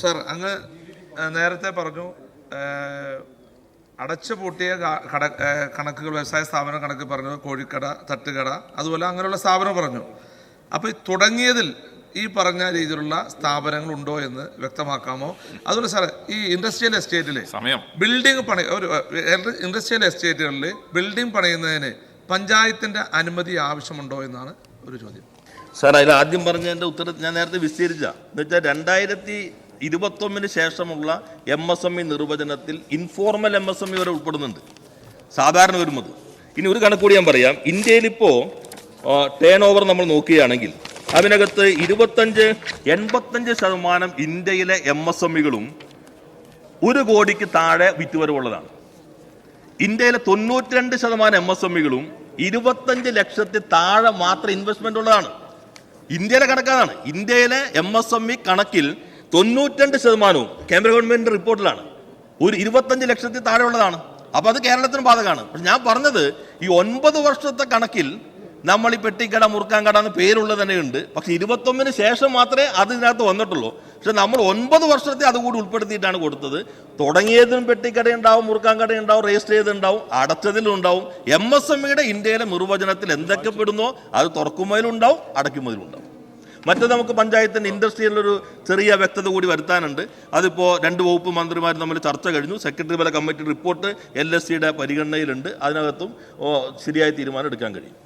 Sir അങ്ങ് നേരത്തെ പറഞ്ഞു അടച്ചു പൂട്ടിയ കട കണക്കുകൾ വ്യവസായ സ്ഥാപന കണക്ക് പറഞ്ഞു കോഴിക്കട തട്ടുകട അതുപോലെ അങ്ങനെയുള്ള സ്ഥാപനം പറഞ്ഞു. അപ്പോൾ ഈ തുടങ്ങിയതിൽ ഈ പറഞ്ഞ രീതിയിലുള്ള സ്ഥാപനങ്ങൾ ഉണ്ടോ എന്ന് വ്യക്തമാക്കാമോ? അതുപോലെ സാറേ ഈ ഇൻഡസ്ട്രിയൽ എസ്റ്റേറ്റിലെ സമയം. ബിൽഡിംഗ് പണി ഒരു ഇൻഡസ്ട്രിയൽ എസ്റ്റേറ്റുകളിൽ ബിൽഡിംഗ് പണിയുന്നതിന് പഞ്ചായത്തിന്റെ അനുമതി ആവശ്യമുണ്ടോ എന്നാണ് ഒരു ചോദ്യം. സാർ അതിൽ ആദ്യം പറഞ്ഞതിന്റെ ഉത്തരം ഞാൻ നേരത്തെ വിസ്തീരിച്ച എന്ന് വെച്ചാൽ രണ്ടായിരത്തി ഇരുപത്തൊന്നിന് ശേഷമുള്ള എം എസ് എം ഇ നിർവചനത്തിൽ informal M S M E വരെ ഉൾപ്പെടുന്നുണ്ട്. സാധാരണ വരുന്നത് ഇനി ഒരു കണക്ക് കൂടി ഞാൻ പറയാം. ഇന്ത്യയിലിപ്പോൾ ടേൺ ഓവർ നമ്മൾ നോക്കുകയാണെങ്കിൽ അതിനകത്ത് ഇരുപത്തഞ്ച് എൺപത്തഞ്ച് ശതമാനം ഇന്ത്യയിലെ എം എസ് എം ഇകളും ഒരു കോടിക്ക് താഴെ വിറ്റുവരവുള്ളതാണ്. ഇന്ത്യയിലെ തൊണ്ണൂറ്റിരണ്ട് ശതമാനം എം എസ് എം ഇകളും ഇരുപത്തഞ്ച് ലക്ഷത്തിൽ താഴെ മാത്രം ഇൻവെസ്റ്റ്മെന്റ് ഉള്ളതാണ്. ഇന്ത്യയിലെ കണക്കാണ്. ഇന്ത്യയിലെ എം എസ് എം ഇ കണക്കിൽ തൊണ്ണൂറ്റിരണ്ട് ശതമാനവും കേന്ദ്ര ഗവൺമെന്റിന്റെ റിപ്പോർട്ടിലാണ്. ഒരു ഇരുപത്തഞ്ച് ലക്ഷത്തിൽ താഴെ ഉള്ളതാണ് അപ്പൊ അത് കേരളത്തിന് ബാധകമാണ്. പക്ഷെ ഞാൻ പറഞ്ഞത് ഈ ഒൻപത് വർഷത്തെ കണക്കിൽ നമ്മൾ ഈ പെട്ടിക്കട മുറുക്കാൻകട എന്ന് പേരുള്ളത് തന്നെയുണ്ട്. പക്ഷെ ഇരുപത്തൊന്നിന് ശേഷം മാത്രമേ അതിനകത്ത് വന്നിട്ടുള്ളൂ. പക്ഷെ നമ്മൾ ഒൻപത് വർഷത്തെ അതുകൂടി ഉൾപ്പെടുത്തിയിട്ടാണ് കൊടുത്തത്. തുടങ്ങിയതിനും പെട്ടിക്കട ഉണ്ടാവും മുറുക്കാൻകട ഉണ്ടാവും രജിസ്റ്റർ ചെയ്തിട്ടുണ്ടാവും അടച്ചതിലും ഉണ്ടാവും എം എസ് എം ഇയുടെ ഇന്ത്യയിലെ നിർവചനത്തിൽ എന്തൊക്കെ പെടുന്നോ അത് അടയ്ക്കുമ്പോഴും അടയ്ക്കുമ്പോഴുണ്ടാവും മറ്റത് നമുക്ക് പഞ്ചായത്തിന്റെ ഇൻഡസ്ട്രിയിലൊരു ചെറിയ വ്യക്തത കൂടി വരുത്താനുണ്ട്. അതിപ്പോൾ രണ്ട് വകുപ്പ് മന്ത്രിമാർ തമ്മിൽ ചർച്ച കഴിഞ്ഞു. സെക്രട്ടറി തല കമ്മിറ്റി റിപ്പോർട്ട് എൽ എസ് സിയുടെ പരിഗണനയിലുണ്ട്. അതിനകത്തും ശരിയായ തീരുമാനം എടുക്കാൻ കഴിയും.